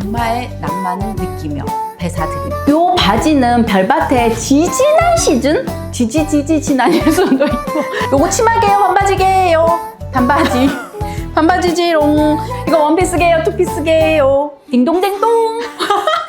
장마의 낭만을 느끼며 배사드림. 요 바지는 별밭에 지지난 시즌? 지지지지 지난일 수도 있고. 요거 치마게요, 반바지게요. 반바지. 반바지지롱. 이거 원피스게요, 투피스게요. 딩동댕동.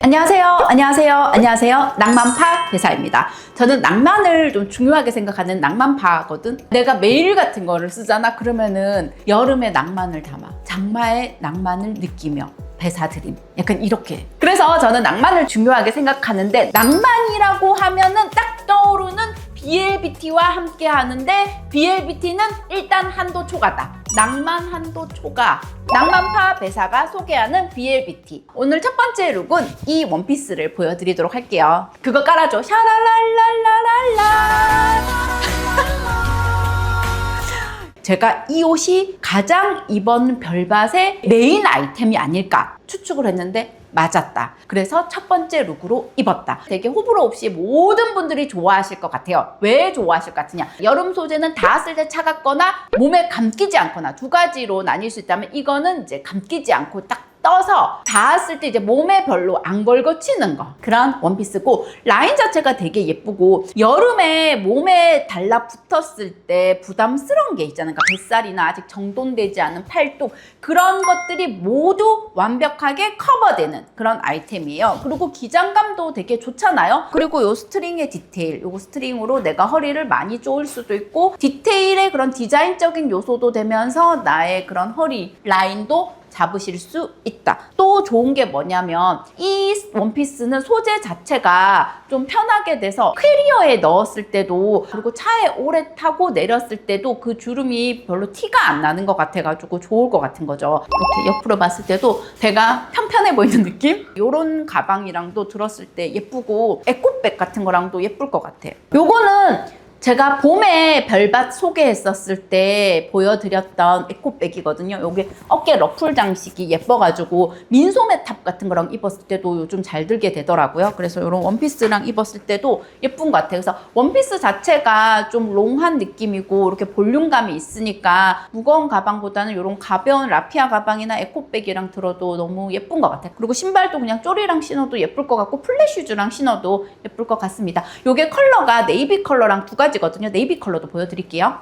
안녕하세요. 안녕하세요. 안녕하세요. 낭만파 대사입니다. 저는 낭만을 좀 중요하게 생각하는 낭만파거든. 내가 메일 같은 거를 쓰잖아. 그러면은 여름의 낭만을 담아. 장마의 낭만을 느끼며 배사드림. 약간 이렇게. 그래서 저는 낭만을 중요하게 생각하는데 낭만이라고 하면은 딱 떠오르는 BLBT와 함께 하는데 BLBT는 일단 한도 초과다. 낭만 한도 초과. 낭만파 배사가 소개하는 BLBT. 오늘 첫 번째 룩은 이 원피스를 보여드리도록 할게요. 그거 깔아줘. 샤랄랄랄랄랄라. 제가 이 옷이 가장 이번 별밭의 메인 아이템이 아닐까 추측을 했는데 맞았다. 그래서 첫 번째 룩으로 입었다. 되게 호불호 없이 모든 분들이 좋아하실 것 같아요. 왜 좋아하실 것 같으냐? 여름 소재는 닿았을 때 차갑거나 몸에 감기지 않거나 두 가지로 나뉠 수 있다면 이거는 이제 감기지 않고 딱 떠서 닿았을 때 이제 몸에 별로 안 걸거치는 거. 그런 원피스고 라인 자체가 되게 예쁘고 여름에 몸에 달라붙었을 때 부담스러운 게 있잖아요. 그러니까 뱃살이나 아직 정돈되지 않은 팔뚝. 그런 것들이 모두 완벽하게 커버되는 그런 아이템이에요. 그리고 기장감도 되게 좋잖아요. 그리고 요 스트링의 디테일 요거 스트링으로 내가 허리를 많이 조을 수도 있고 디테일의 그런 디자인적인 요소도 되면서 나의 그런 허리 라인도 잡으실 수 있다. 또 좋은 게 뭐냐면 이 원피스는 소재 자체가 좀 편하게 돼서 캐리어에 넣었을 때도 그리고 차에 오래 타고 내렸을 때도 그 주름이 별로 티가 안 나는 것 같아가지고 좋을 것 같은 거죠. 이렇게 옆으로 봤을 때도 배가 편편해 보이는 느낌? 이런 가방이랑도 들었을 때 예쁘고 에코백 같은 거랑도 예쁠 것 같아요. 요거는 제가 봄에 별밭 소개했었을 때 보여드렸던 에코백이거든요. 여기 어깨 러플 장식이 예뻐가지고 민소매 탑 같은 거랑 입었을 때도 요즘 잘 들게 되더라고요. 그래서 이런 원피스랑 입었을 때도 예쁜 것 같아요. 그래서 원피스 자체가 좀 롱한 느낌이고 이렇게 볼륨감이 있으니까 무거운 가방보다는 이런 가벼운 라피아 가방이나 에코백이랑 들어도 너무 예쁜 것 같아요. 그리고 신발도 그냥 쪼리랑 신어도 예쁠 것 같고 플랫 슈즈랑 신어도 예쁠 것 같습니다. 요게 컬러가 네이비 컬러랑 두 가지 거든요. 네이비 컬러도 보여드릴게요.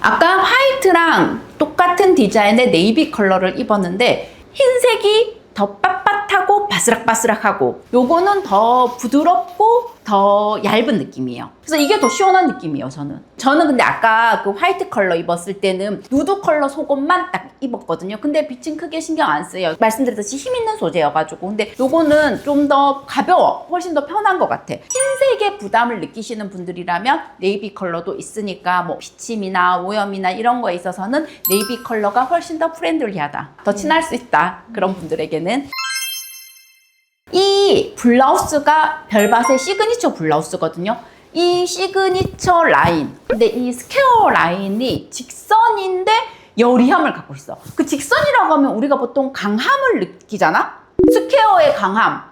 아까 화이트랑 똑같은 디자인의 네이비 컬러를 입었는데 흰색이 더 빳빳 하고 바스락바스락하고 요거는 더 부드럽고 더 얇은 느낌이에요. 그래서 이게 더 시원한 느낌이에요, 저는. 저는 근데 아까 그 화이트 컬러 입었을 때는 누드 컬러 속옷만 딱 입었거든요. 근데 빛은 크게 신경 안 써요. 말씀드렸듯이 힘 있는 소재여가지고. 근데 요거는 좀 더 가벼워. 훨씬 더 편한 것 같아. 흰색의 부담을 느끼시는 분들이라면 네이비 컬러도 있으니까 뭐 비침이나 오염이나 이런 거에 있어서는 네이비 컬러가 훨씬 더 프렌들리하다. 더 친할 수 있다. 그런 분들에게는. 이 블라우스가 별밭의 시그니처 블라우스거든요. 이 시그니처 라인. 근데 이 스퀘어 라인이 직선인데 여리함을 갖고 있어. 그 직선이라고 하면 우리가 보통 강함을 느끼잖아? 스퀘어의 강함.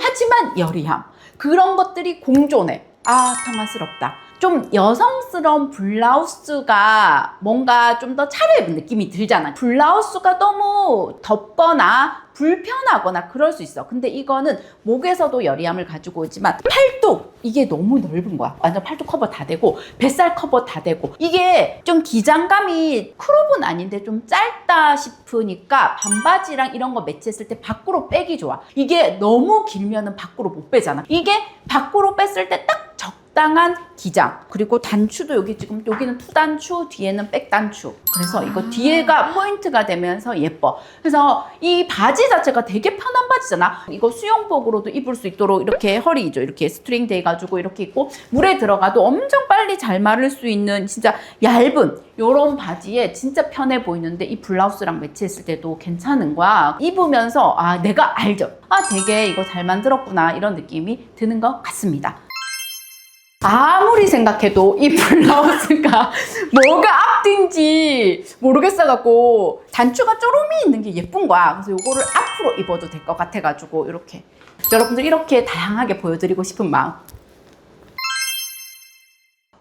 하지만 여리함. 그런 것들이 공존해. 아, 평화스럽다. 좀 여성스러운 블라우스가 뭔가 좀 더 차려입은 느낌이 들잖아. 블라우스가 너무 덥거나 불편하거나 그럴 수 있어. 근데 이거는 목에서도 여리함을 가지고 오지만 팔뚝 이게 너무 넓은 거야. 완전 팔뚝 커버 다 되고 뱃살 커버 다 되고 이게 좀 기장감이 크롭은 아닌데 좀 짧다 싶으니까 반바지랑 이런 거 매치했을 때 밖으로 빼기 좋아. 이게 너무 길면은 밖으로 못 빼잖아. 이게 밖으로 뺐을 때딱 적당한 기장 그리고 단추도 여기 지금 여기는 투단추 뒤에는 백단추. 그래서 이거 뒤에가 포인트가 되면서 예뻐. 그래서 이 바지 자체가 되게 편한 바지잖아. 이거 수영복으로도 입을 수 있도록 이렇게 허리죠 이렇게 스트링 돼 가지고 이렇게 입고 물에 들어가도 엄청 빨리 잘 마를 수 있는 진짜 얇은 요런 바지에 진짜 편해 보이는데 이 블라우스랑 매치했을 때도 괜찮은 거야. 입으면서 아 내가 알죠. 아 되게 이거 잘 만들었구나 이런 느낌이 드는 것 같습니다 아무리 생각해도 이 블라우스가 뭐가 앞뒤인지 모르겠어갖고 단추가 쪼름이 있는 게 예쁜 거야. 그래서 이거를 앞으로 입어도 될 것 같아가지고 이렇게 여러분들 이렇게 다양하게 보여드리고 싶은 마음.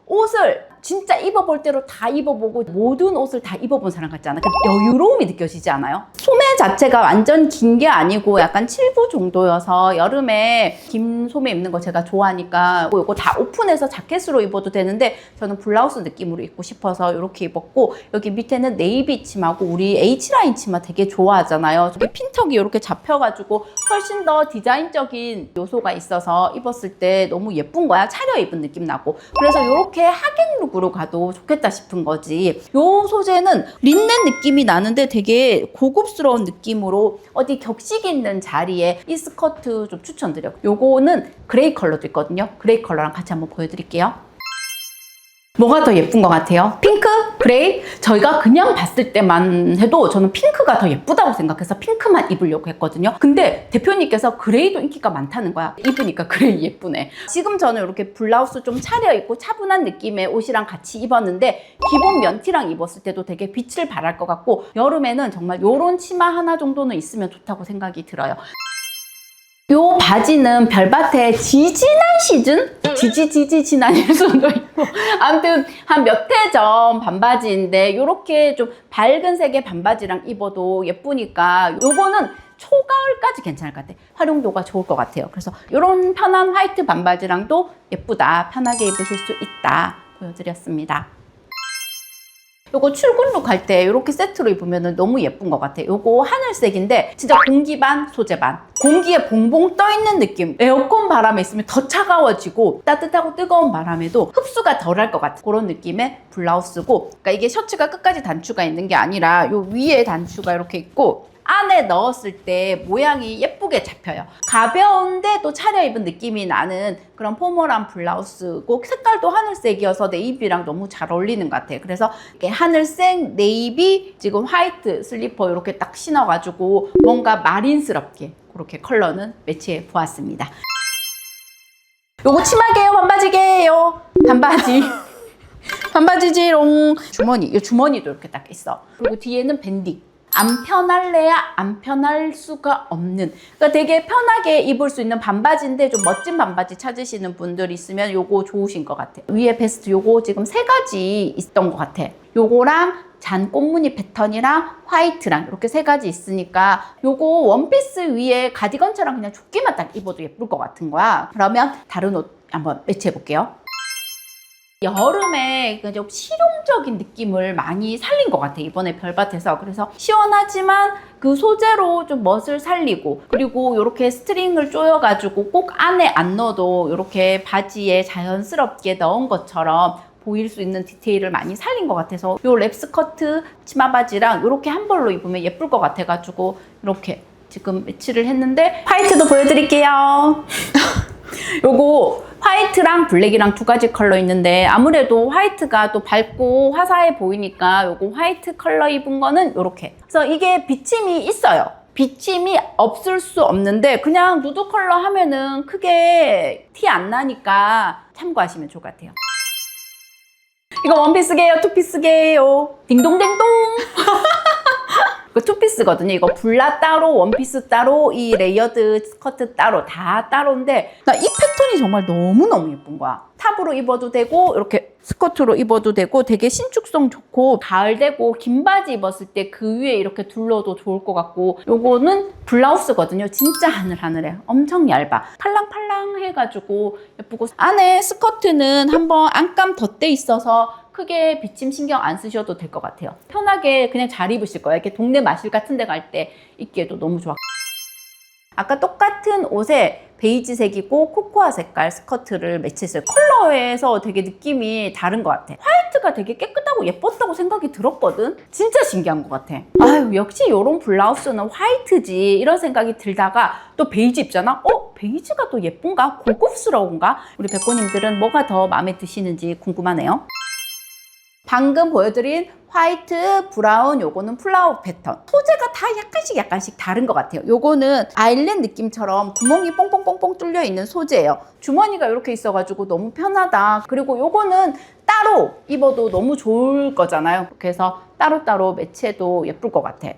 옷을 진짜 입어볼 대로 다 입어보고 모든 옷을 다 입어본 사람 같지 않아? 그 여유로움이 느껴지지 않아요? 소매 자체가 완전 긴 게 아니고 약간 7부 정도여서 여름에 긴 소매 입는 거 제가 좋아하니까 이거 다 오픈해서 자켓으로 입어도 되는데 저는 블라우스 느낌으로 입고 싶어서 이렇게 입었고 여기 밑에는 네이비 치마고 우리 H라인 치마 되게 좋아하잖아요. 이게 핀턱이 이렇게 잡혀가지고 훨씬 더 디자인적인 요소가 있어서 입었을 때 너무 예쁜 거야. 차려 입은 느낌 나고. 그래서 이렇게 하객 룩 으로 가도 좋겠다 싶은 거지. 요 소재는 린넨 느낌이 나는데 되게 고급스러운 느낌으로 어디 격식 있는 자리에 이 스커트 좀 추천드려. 요거는 그레이 컬러도 있거든요. 그레이 컬러랑 같이 한번 보여드릴게요. 뭐가 더 예쁜 것 같아요? 핑크? 그레이? 저희가 그냥 봤을 때만 해도 저는 핑크가 더 예쁘다고 생각해서 핑크만 입으려고 했거든요. 근데 대표님께서 그레이도 인기가 많다는 거야. 입으니까 그레이 예쁘네. 지금 저는 이렇게 블라우스 좀 차려입고 차분한 느낌의 옷이랑 같이 입었는데 기본 면티랑 입었을 때도 되게 빛을 발할 것 같고 여름에는 정말 이런 치마 하나 정도는 있으면 좋다고 생각이 들어요. 요 바지는 별밭의 지지난 시즌? 지지 지지 지난일 수도 있고 아무튼 한 몇 해 전 반바지인데 요렇게 좀 밝은 색의 반바지랑 입어도 예쁘니까 요거는 초가을까지 괜찮을 것 같아. 활용도가 좋을 것 같아요. 그래서 요런 편한 화이트 반바지랑도 예쁘다. 편하게 입으실 수 있다. 보여드렸습니다. 요거 출근룩 할 때 이렇게 세트로 입으면 너무 예쁜 것 같아요. 요거 하늘색인데 진짜 공기 반 소재 반. 공기에 봉봉 떠 있는 느낌. 에어컨 바람에 있으면 더 차가워지고 따뜻하고 뜨거운 바람에도 흡수가 덜할 것 같은 그런 느낌의 블라우스고 그러니까 이게 셔츠가 끝까지 단추가 있는 게 아니라 요 위에 단추가 이렇게 있고 안에 넣었을 때 모양이 예쁘게 잡혀요. 가벼운데 또 차려입은 느낌이 나는 그런 포멀한 블라우스고 색깔도 하늘색이어서 네이비랑 너무 잘 어울리는 것 같아요. 그래서 이렇게 하늘색, 네이비, 지금 화이트 슬리퍼 이렇게 딱 신어가지고 뭔가 마린스럽게 그렇게 컬러는 매치해 보았습니다. 요거 치마게요, 반바지게요? 반바지. 반바지지롱. 주머니. 이 주머니도 이렇게 딱 있어. 그리고 뒤에는 밴딩. 안 편할래야 안 편할 수가 없는. 그러니까 되게 편하게 입을 수 있는 반바지인데 좀 멋진 반바지 찾으시는 분들 있으면 요거 좋으신 것 같아요. 위에 베스트 요거 지금 세 가지 있던 것 같아. 요거랑 잔 꽃무늬 패턴이랑 화이트랑 이렇게 세 가지 있으니까 요거 원피스 위에 가디건처럼 그냥 조끼만 딱 입어도 예쁠 것 같은 거야. 그러면 다른 옷 한번 매치해 볼게요. 여름에 그좀 실용적인 느낌을 많이 살린 것 같아 이번에 별밭에서 그래서 시원하지만 그 소재로 좀 멋을 살리고 그리고 이렇게 스트링을 조여가지고 꼭 안에 안 넣어도 이렇게 바지에 자연스럽게 넣은 것처럼 보일 수 있는 디테일을 많이 살린 것 같아서 요 랩스커트 치마 바지랑 이렇게 한 벌로 입으면 예쁠 것 같아가지고 이렇게 지금 매치를 했는데 화이트도 보여드릴게요. 요거 화이트랑 블랙이랑 두 가지 컬러 있는데 아무래도 화이트가 또 밝고 화사해 보이니까 요거 화이트 컬러 입은 거는 요렇게. 그래서 이게 비침이 있어요. 비침이 없을 수 없는데 그냥 누드 컬러 하면은 크게 티 안 나니까 참고하시면 좋을 것 같아요. 이거 원피스게요? 투피스게요? 딩동댕동 이거 투피스거든요. 이거 블라 따로, 원피스 따로, 이 레이어드 스커트 따로 다 따로인데 나 이 패턴이 정말 너무너무 예쁜 거야. 탑으로 입어도 되고 이렇게 스커트로 입어도 되고 되게 신축성 좋고 가을 되고 긴 바지 입었을 때 그 위에 이렇게 둘러도 좋을 것 같고 요거는 블라우스거든요. 진짜 하늘하늘해. 엄청 얇아. 팔랑팔랑 해가지고 예쁘고 안에 스커트는 한번 안감 덧대 있어서 크게 비침 신경 안 쓰셔도 될 것 같아요. 편하게 그냥 잘 입으실 거예요. 이렇게 동네 마실 같은 데 갈 때 입기에도 너무 좋아. 아까 똑같은 옷에 베이지색이고 코코아 색깔 스커트를 매치했어요. 컬러에서 되게 느낌이 다른 것 같아. 화이트가 되게 깨끗하고 예뻤다고 생각이 들었거든? 진짜 신기한 것 같아. 아유, 역시 이런 블라우스는 화이트지. 이런 생각이 들다가 또 베이지 입잖아? 어? 베이지가 또 예쁜가? 고급스러운가? 우리 백고님들은 뭐가 더 마음에 드시는지 궁금하네요. 방금 보여드린 화이트, 브라운, 요거는 플라워 패턴. 소재가 다 약간씩 약간씩 다른 것 같아요. 요거는 아일랜드 느낌처럼 구멍이 뽕뽕뽕뽕 뚫려 있는 소재예요. 주머니가 이렇게 있어가지고 너무 편하다. 그리고 요거는 따로 입어도 너무 좋을 거잖아요. 그래서 따로따로 매치해도 예쁠 것 같아.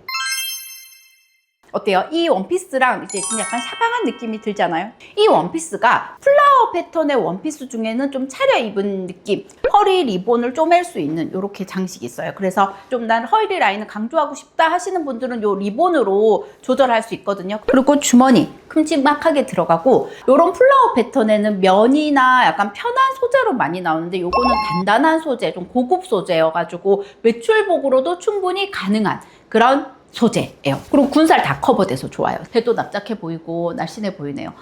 어때요? 이 원피스랑 이제 좀 약간 샤방한 느낌이 들잖아요. 이 원피스가 플라워 패턴의 원피스 중에는 좀 차려입은 느낌. 허리 리본을 쪼맬 수 있는 이렇게 장식이 있어요. 그래서 좀 난 허리 라인을 강조하고 싶다 하시는 분들은 이 리본으로 조절할 수 있거든요. 그리고 주머니 큼직막하게 들어가고 이런 플라워 패턴에는 면이나 약간 편한 소재로 많이 나오는데 요거는 단단한 소재, 좀 고급 소재여가지고 외출복으로도 충분히 가능한 그런 소재예요. 그리고 군살 다 커버돼서 좋아요. 배도 납작해 보이고 날씬해 보이네요.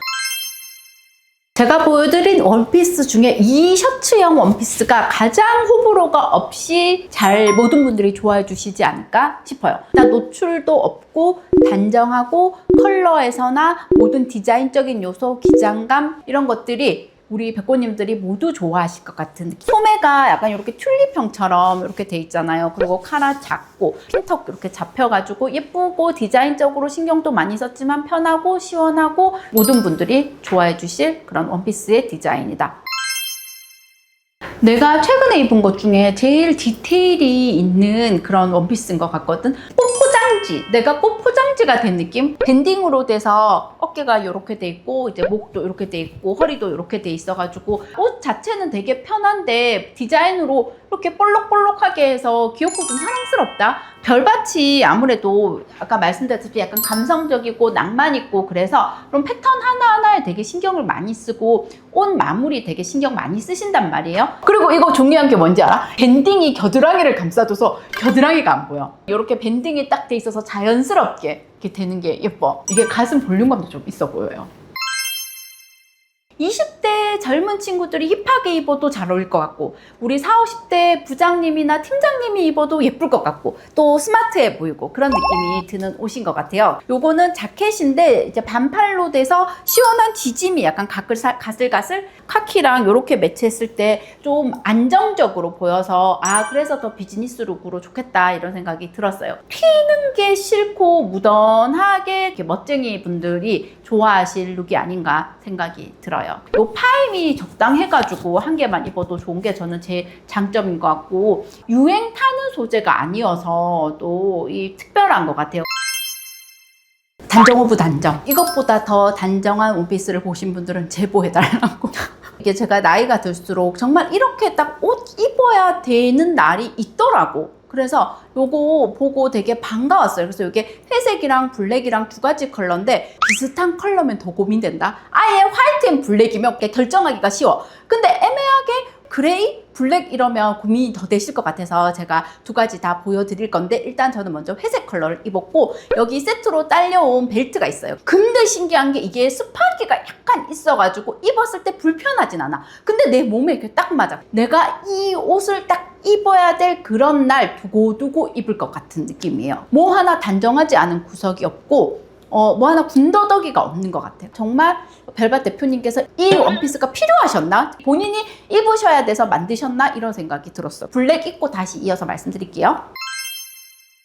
제가 보여드린 원피스 중에 이 셔츠형 원피스가 가장 호불호가 없이 잘 모든 분들이 좋아해 주시지 않을까 싶어요. 일단 노출도 없고 단정하고 컬러에서나 모든 디자인적인 요소, 기장감 이런 것들이 우리 백고님들이 모두 좋아하실 것 같은 느낌. 소매가 약간 이렇게 튤립형처럼 이렇게 돼 있잖아요. 그리고 카라 작고 핀턱 이렇게 잡혀가지고 예쁘고 디자인적으로 신경도 많이 썼지만 편하고 시원하고 모든 분들이 좋아해 주실 그런 원피스의 디자인이다. 내가 최근에 입은 것 중에 제일 디테일이 있는 그런 원피스인 것 같거든. 꽃 포장지. 내가 꽃 포장지가 된 느낌? 밴딩으로 돼서 어깨가 이렇게 돼 있고, 이제 목도 이렇게 돼 있고, 허리도 이렇게 돼 있어가지고, 옷 자체는 되게 편한데, 디자인으로 이렇게 볼록볼록하게 해서 귀엽고 좀 사랑스럽다. 별밭이 아무래도 아까 말씀드렸듯이 약간 감성적이고 낭만 있고 그래서 그런 패턴 하나하나에 되게 신경을 많이 쓰고 옷 마무리 되게 신경 많이 쓰신단 말이에요. 그리고 이거 중요한 게 뭔지 알아? 밴딩이 겨드랑이를 감싸줘서 겨드랑이가 안 보여. 이렇게 밴딩이 딱 돼 있어서 자연스럽게 이렇게 되는 게 예뻐. 이게 가슴 볼륨감도 좀 있어 보여요. 20대 젊은 친구들이 힙하게 입어도 잘 어울릴 것 같고 우리 40, 50대 부장님이나 팀장님이 입어도 예쁠 것 같고 또 스마트해 보이고 그런 느낌이 드는 옷인 것 같아요. 요거는 자켓인데 이제 반팔로 돼서 시원한 지짐이 약간 가슬가슬 카키랑 이렇게 매치했을 때 좀 안정적으로 보여서 아 그래서 더 비즈니스 룩으로 좋겠다 이런 생각이 들었어요. 튀는 게 싫고 무던하게 멋쟁이 분들이 좋아하실 룩이 아닌가 생각이 들어요. 요 파임이 적당해가지고 한 개만 입어도 좋은 게 저는 제 장점인 것 같고 유행 타는 소재가 아니어서 또 이 특별한 것 같아요. 단정 오브 단정. 이것보다 더 단정한 원피스를 보신 분들은 제보해달라고. 이게 제가 나이가 들수록 정말 이렇게 딱 옷 입어야 되는 날이 있더라고. 그래서 요거 보고 되게 반가웠어요. 그래서 이게 회색이랑 블랙이랑 두 가지 컬러인데 비슷한 컬러면 더 고민된다. 아예 화이트 앤 블랙이면 결정하기가 쉬워. 근데 애매하게 그레이, 블랙 이러면 고민이 더 되실 것 같아서 제가 두 가지 다 보여드릴 건데 일단 저는 먼저 회색 컬러를 입었고 여기 세트로 딸려온 벨트가 있어요. 근데 신기한 게 이게 스파기가 약간 있어가지고 입었을 때 불편하진 않아. 근데 내 몸에 이렇게 딱 맞아. 내가 이 옷을 딱 입어야 될 그런 날 두고두고 입을 것 같은 느낌이에요. 뭐 하나 단정하지 않은 구석이 없고 어, 뭐 하나 군더더기가 없는 것 같아요. 정말 별밭 대표님께서 이 원피스가 필요하셨나? 본인이 입으셔야 돼서 만드셨나? 이런 생각이 들었어요. 블랙 입고 다시 이어서 말씀드릴게요.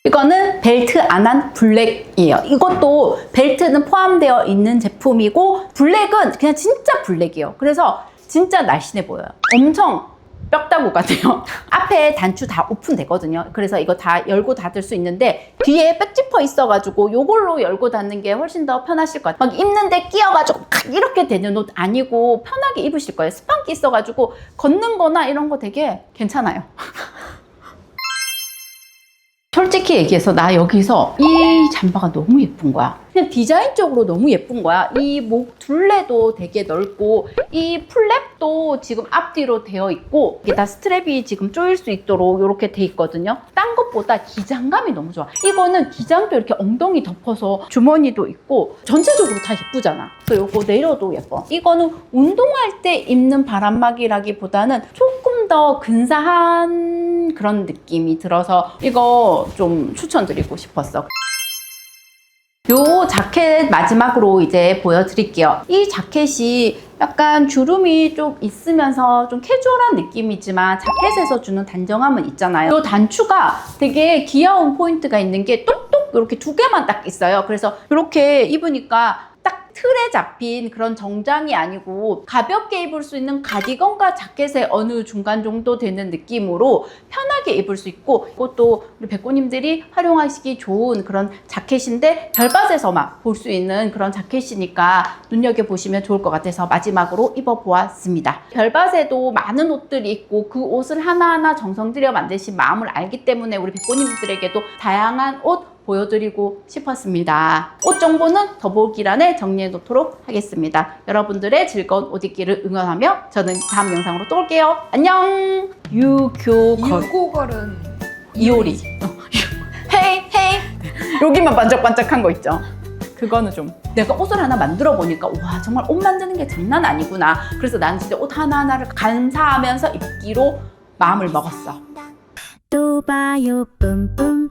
이거는 벨트 안 한 블랙이에요. 이것도 벨트는 포함되어 있는 제품이고 블랙은 그냥 진짜 블랙이에요. 그래서 진짜 날씬해 보여요. 엄청 뼈다구 같아요. 앞에 단추 다 오픈되거든요. 그래서 이거 다 열고 닫을 수 있는데 뒤에 백지퍼 있어가지고 요걸로 열고 닫는 게 훨씬 더 편하실 것 같아요. 막 입는데 끼어가지고 칵 이렇게 되는 옷 아니고 편하게 입으실 거예요. 스판기 있어가지고 걷는 거나 이런 거 되게 괜찮아요. 솔직히 얘기해서 나 여기서 이 잠바가 너무 예쁜 거야. 그냥 디자인적으로 너무 예쁜 거야. 이 목 둘레도 되게 넓고 이 플랩도 지금 앞뒤로 되어 있고 이게 다 스트랩이 지금 조일 수 있도록 이렇게 돼 있거든요. 딴 것보다 기장감이 너무 좋아. 이거는 기장도 이렇게 엉덩이 덮어서 주머니도 있고 전체적으로 다 예쁘잖아. 그래서 이거 내려도 예뻐. 이거는 운동할 때 입는 바람막이라기보다는 조금 더 근사한 그런 느낌이 들어서 이거 좀 추천드리고 싶었어. 요 자켓 마지막으로 이제 보여드릴게요. 이 자켓이 약간 주름이 좀 있으면서 좀 캐주얼한 느낌이지만 자켓에서 주는 단정함은 있잖아요. 요 단추가 되게 귀여운 포인트가 있는 게 똑똑 이렇게 두 개만 딱 있어요. 그래서 이렇게 입으니까 딱 틀에 잡힌 그런 정장이 아니고 가볍게 입을 수 있는 가디건과 자켓의 어느 중간 정도 되는 느낌으로 편 하게 입을 수 있고 이것도 우리 백고님들이 활용하시기 좋은 그런 자켓인데 별밭에서만 볼 수 있는 그런 자켓이니까 눈여겨보시면 좋을 것 같아서 마지막으로 입어보았습니다. 별밭에도 많은 옷들이 있고 그 옷을 하나하나 정성 들여 만드신 마음을 알기 때문에 우리 백고님들에게도 다양한 옷 보여드리고 싶었습니다. 옷 정보는 더보기란에 정리해 놓도록 하겠습니다. 여러분들의 즐거운 옷 입기를 응원하며 저는 다음 영상으로 또 올게요. 안녕! 유교걸 유고걸은 이효리 헤이 헤이 여기만 반짝반짝한 거 있죠? 그거는 좀 내가 옷을 하나 만들어 보니까 와 정말 옷 만드는 게 장난 아니구나 그래서 난 진짜 옷 하나하나를 감사하면서 입기로 마음을 먹었어 또 봐요 뿜뿜